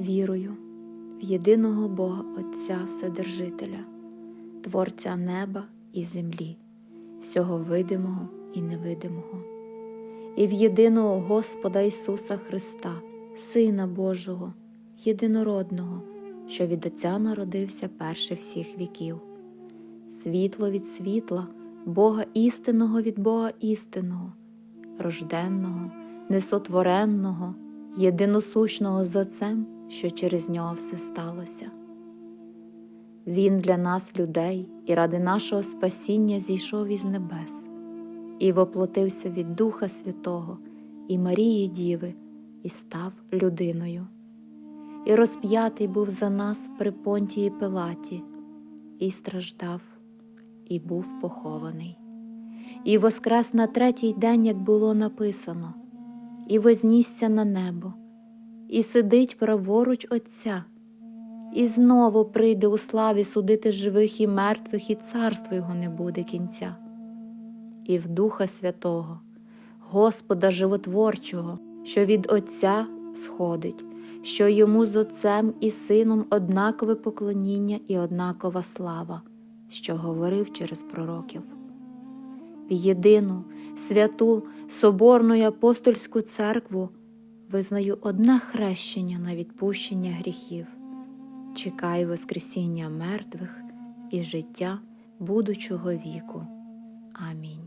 Вірую в єдиного Бога Отця Вседержителя, Творця неба і землі, всього видимого і невидимого, і в єдиного Господа Ісуса Христа, Сина Божого, єдинородного, що від Отця народився перше всіх віків, світло від світла, Бога істинного від Бога істинного, рожденного, несотвореного, єдиносущного з Отцем, що через нього все сталося. Він для нас, людей, і ради нашого спасіння зійшов із небес і воплотився від Духа Святого і Марії Діви, і став людиною. І розп'ятий був за нас при понтії Пилаті, і страждав, і був похований, і воскрес на третій день, як було написано, і вознісся на небо, і сидить праворуч Отця, і знову прийде у славі судити живих і мертвих, і царство його не буде кінця. І в Духа Святого, Господа Животворчого, що від Отця сходить, що йому з Отцем і Сином однакове поклоніння і однакова слава, що говорив через пророків. В єдину, святу, соборну і апостольську церкву визнаю одне хрещення на відпущення гріхів, чекаю Воскресіння мертвих і життя будучого віку. Амінь.